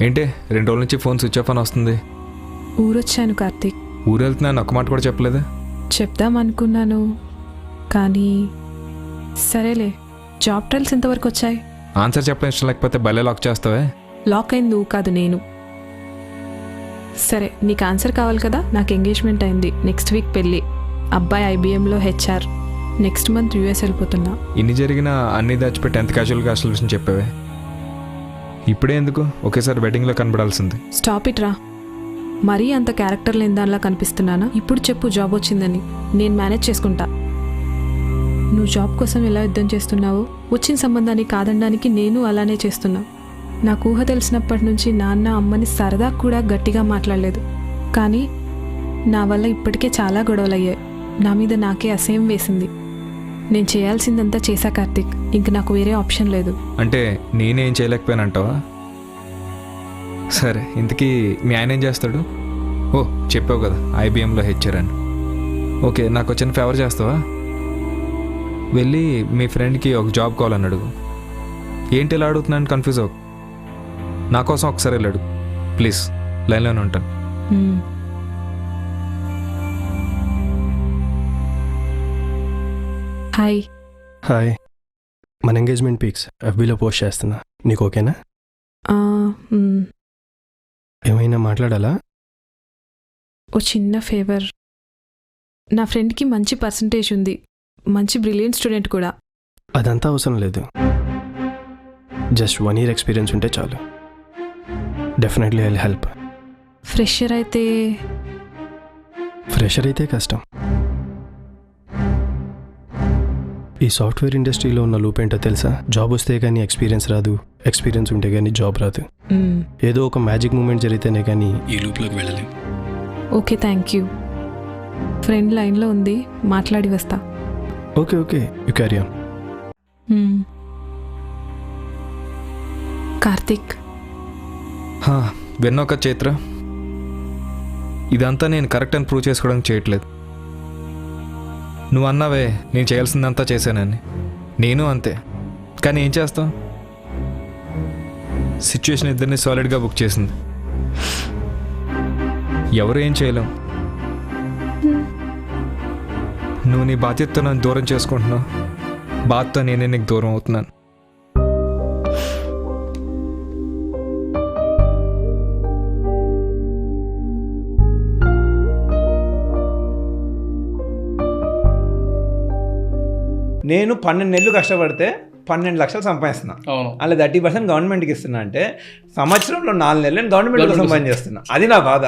ఏంటి? రెండు రోజుల నుంచి ఫోన్ స్విచ్ ఆఫ్ అని వస్తుంది. ఊరొచ్చాను కార్తీక్. ఊరు వెళ్తున్నాను ఒక్క మాట కూడా చెప్పలేదు? చెప్దాం అనుకున్నాను. కానీ సరేలే జాబ్ ట్రయల్స్ ఎంతవరకు వచ్చాయి. ఆన్సర్ చెప్పడం ఇష్టం లేకపోతే భలే లాక్ చేస్తావే? లాక్ అయింది నువ్వు కాదు నేను. సరే నీకు ఆన్సర్ కావాలి కదా? నాకు ఎంగేజ్మెంట్ అయింది. నెక్స్ట్ వీక్ పెళ్ళి. అబ్బాయి ఐబీఎంలో హెచ్ఆర్. నెక్స్ట్ మంత్ యూఎస్ వెళ్ళిపోతున్నా. ఇన్ని జరిగినా అన్ని దాచిపెట్టి ఎంత క్యాజువల్గా అసలు విషయం చెప్పావే? ఇప్పుడే ఎందుకు? ఒకేసారి వెడ్డింగ్లో కనబడాల్సింది. స్టాప్ ఇట్ రా. మరీ అంత క్యారెక్టర్ లేని దానిలా కనిపిస్తున్నానా? ఇప్పుడు చెప్పు జాబ్ వచ్చిందని. నేను మేనేజ్ చేసుకుంటా. నువ్వు జాబ్ కోసం ఎలా యుద్ధం చేస్తున్నావు? వచ్చిన సంబంధాన్ని కాదనడానికి నేను అలానే చేస్తున్నా. నాకు ఊహ తెలిసినప్పటి నుంచి నాన్న అమ్మని సరదా కూడా గట్టిగా మాట్లాడలేదు. కానీ నా వల్ల ఇప్పటికే చాలా గొడవలు అయ్యాయి నా మీద నాకే అసహ్యం వేసింది. నేను చేయాల్సిందంతా చేశా కార్తిక్. ఇంక నాకు వేరే ఆప్షన్ లేదు. అంటే నేనేం చేయలేకపోయానంటావా? సరే ఇంతకీ మీ ఆయన ఏం చేస్తాడు? ఓ చెప్పావు కదా ఐబిఎంలో హెచ్ఆర్ అని. ఓకే నాకు వచ్చిన ఫేవర్ చేస్తావా? వెళ్ళి మీ ఫ్రెండ్కి ఒక జాబ్ కావాలని అడుగు. ఏంటి ఇలా అడుగుతున్నాను కన్ఫ్యూజ్ అవ్వకు. నా కోసం ఒకసారి వెళ్ళాడు ప్లీజ్ లైన్లోనే ఉంటాను. హాయ్ హాయ్ మన ఎంగేజ్మెంట్ పిక్స్ ఎఫ్బీలో పోస్ట్ చేస్తున్నా. నీకు ఓకేనా? ఆ, మ్, ఏమైనా మాట్లాడాలా? ఓ చిన్న ఫేవర్ నా ఫ్రెండ్కి మంచి పర్సంటేజ్ ఉంది. మంచి బ్రిలియంట్ స్టూడెంట్ కూడా. అదంతా అవసరం లేదు. జస్ట్ వన్ ఇయర్ ఎక్స్పీరియన్స్ ఉంటే చాలు. డెఫినెట్లీ ఐ హెల్ప్ ఫ్రెషర్ అయితే ఫ్రెషర్ అయితే కష్టం. ఈ సాఫ్ట్వేర్ ఇండస్ట్రీలో ఉన్న లూప్ ఏంటో తెలుసా? జాబ్ వస్తే కానీ ఎక్స్పీరియన్స్ రాదు. ఎక్స్పీరియన్స్ ఉంటే కానీ జాబ్ రాదు. ఏదో ఒక మ్యాజిక్ మూమెంట్ జరిగితేనే కానీ ఈ లూప్లోకి వెళ్ళలేం. ఓకే థ్యాంక్ యూ ఫ్రెండ్ లైన్లో ఉంది. మాట్లాడి వస్తా. Okay okay. You carry on. Karthik. కదా చైత్ర ఇదంతా నేను కరెక్ట్ అని ప్రూవ్ చేసుకోవడానికి చేయట్లేదు. నువ్వు అన్నావే నేను చేయాల్సిందంతా చేశానని. నేను అంతే. కానీ ఏం చేస్తాం సిచ్యువేషన్ ఇద్దరిని సాలిడ్గా బుక్ చేసింది. ఎవరు ఏం చేయలేం. నువ్వు నీ బాధ్యతను నన్ను దూరం చేసుకుంటున్నావు. బాధతో నేనే నీకు దూరం అవుతున్నాను. నేను పన్నెండు నెలలు కష్టపడితే పన్నెండు లక్షలు సంపాదిస్తున్నా. అలా థర్టీ పర్సెంట్ గవర్నమెంట్కి ఇస్తున్నా అంటే సంవత్సరంలో నాలుగు నెలలు నేను గవర్నమెంట్ సంపాదించేస్తున్నా. అది నా బాధ.